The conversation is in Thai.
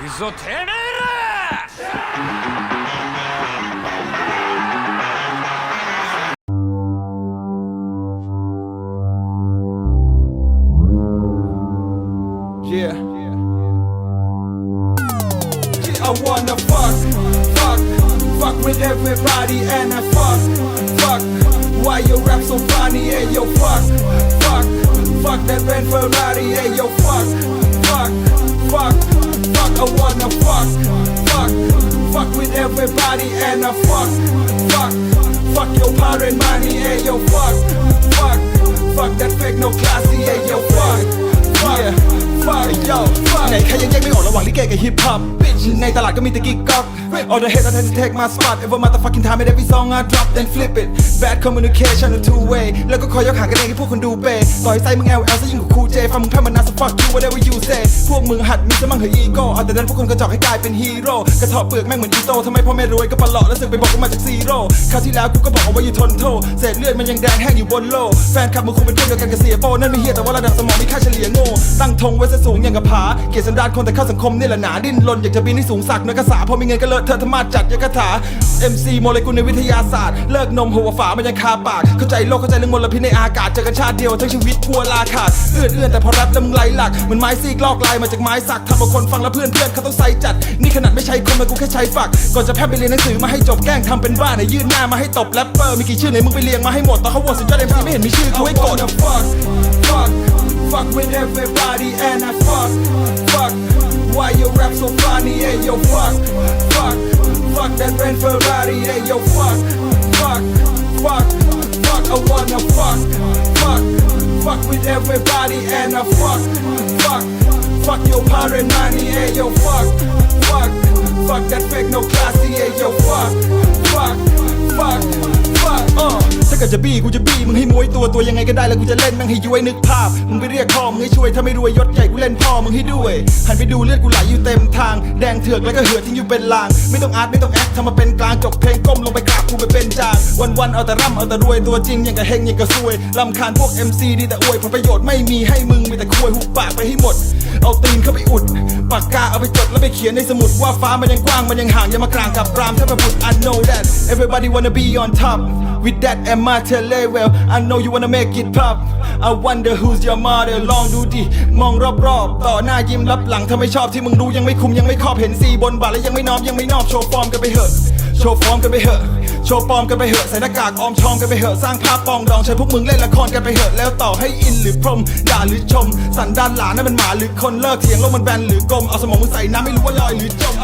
くぞてめえら Yeah. I wanna fuck, fuck, fuck with everybody and I fuck, fuck. Why you rap so funny? Hey yo, fuck, fuck, fuck that Ben Ferrari. Hey yo, fuck, fuck, fuck, fuck. I wanna fuck, fuck, fuck with everybody and I fuck, fuck, fuck your parent money. Hey yo, fuck, fuck, fuck that fake no classy. Hey yo, fuck, fuck, yo, fuck. ไหนใครยังแยกไม่ออกระหว่างลิเกกับฮิปฮอปในตลาดก็มีแต่กิ๊กก๊อก All the hate I tend to take my spot Every motherfucking time and every song I drop then flip it Bad communication a two way แล้วก็คอยยกหางกันเองให้พวกคนดูเปต่อยไส้มึง LL ซะยิ่งกว่าคูเจฟังมึงแพ้มันนาส fuck you whatever you say พวกมึงหัดมีสมั่งเหอะอีโก้เอาแต่ดันพวกคนกระจอกให้กลายเป็นฮีโร่กระเทาะเปลือกแม่งเหมือนอีโต้ทำไมพ่อแม่รวยก็ปลาะแล้วสึกไปบอกว่ามาจากซีโร่คราวที่แล้วกูก็บอกเอาไว้อยู่ทนโทเศษเลือดมันยังแดงแห้งอยู่บนโลกแฟนคลับมึงคงเป็นพวกเดียวกันกับเสียโป้นั่นไม่เฮียแต่ว่าระดับสมองมีค่าเฉลี่ยโง่ตั้งธงไว้ซะสูงอย่างกับผาเกียรติสันดานคนแต่เข้าสังคมนี่แหละหนาดิ้นรนอยากจะบินให้สูงสักนักกษาพอมีเงินก็เลอะเทอะธรรมาจัดยังกถา MC โมเลกุลในวิทยาศาสตร์ เลิกนมหัวฝามันยังคาปาก เข้าใจโลกเข้าใจเรื่องมลพิษในอากาศเจอกันชาติเดียวทั้งชีวิตพัวลาขาดเอื้อนเอื้อนแต่พอแรปแล้วมึงไหลหลักเหมือนไม้ซีกลอกลายมาจากไม้สักทำเอาคนฟังแล้วเพื่อนเพื่อนเขาต้องใส่จัด นี่ขนาดไม่ใช่คนมากูแค่ใช้ฝัก ก่อนจะแพทย์ไปเรียนหนังสือมาให้จบแกล้งทำเป็นบ้าไหนยื่นหน้ามาให้ตบแรปเปอร์มีกี่ชื่อไหนมึงไปเรียงมาให้หมดตอนเขาโหวตสุดยอด MC ไม่เห็นมีชื่อกูให้กด fuck, fuck, fuck with everybody and I fuck, fuck. Why you rap so funny? Hey yo, fuck, fuck, fuck that Ben Ferrari. Hey yo, fuck, fuck, fuck, fuck. I wanna fuck, fuck, fuck with everybody and I fuck, fuck, fuck your parent money. Hey yo, fuck, fuck, fuck that fake no classy. Hey yo, fuck, าเกิดจะบี้กูจะบี้มึงให้มวยตัวตัวยังไงก็ได้แล้วกูจะเล่นแม่งให้ย้วยนึกภาพมึงไปเรียกพ่อมึงให้ช่วยถ้าไม่รวยยศใหญ่กูเล่นพ่อมึงให้ด้วยหันไปดูเลือดกูไหลอยู่เต็มทาง แดงเถือกแล้วก็เหือดทิ้งอยู่เป็นลาง ไม่ต้องอาร์ตไม่ต้องแอคทำมาเป็นกลางจบเพลงก้มลงไปกราบกูไปเป็นจางวันวันๆเอาแต่ร่ำเอาแต่รวยตัวจริงอย่างกับเฮงอย่างกับซวยลำคาญพวก MC ดีแต่อวยผลประโยชน์ไม่มีให้มึงมีแต่ควยหุบปากไปให้หมด เอาตีนเข้าไปอุดปากกาเอาไปจดแล้วไปเขียนในสมุดว่าฟ้ามันยังกว้างมันยังห่างอย่ามากลางกับรามถ้าประบุตร I know that everybody wanna be on top with that and my tele well I know you wanna make it pop I wonder who's your mother ลองดูดิ มองรอบๆ ต่อหน้ายิ้มรับหลังถ้าไม่ชอบที่มึงรู้ยังไม่คุมยังไม่ครอบเห็นสีบนบาทแล้วยังไม่น้อมยังไม่นอบโชว์ฟอร์มกันไปเหอะโชว์ฟอร์มกันไปเหอะโชว์ปลอมกันไปเหอะใส่หน้ากากออมชอมกันไปเหอะสร้างภาพปองดองใช้พวกมึงเล่นละครกันไปเหอะแล้วต่อให้อินหรือพรมด่าหรือชม สันดานหลานนั่นมันหมาหรือคนเลิกเถียงโลกมันแบนหรือกลมเอาสมองมึงใส่น้ำไม่รู้ว่าลอยหรือจม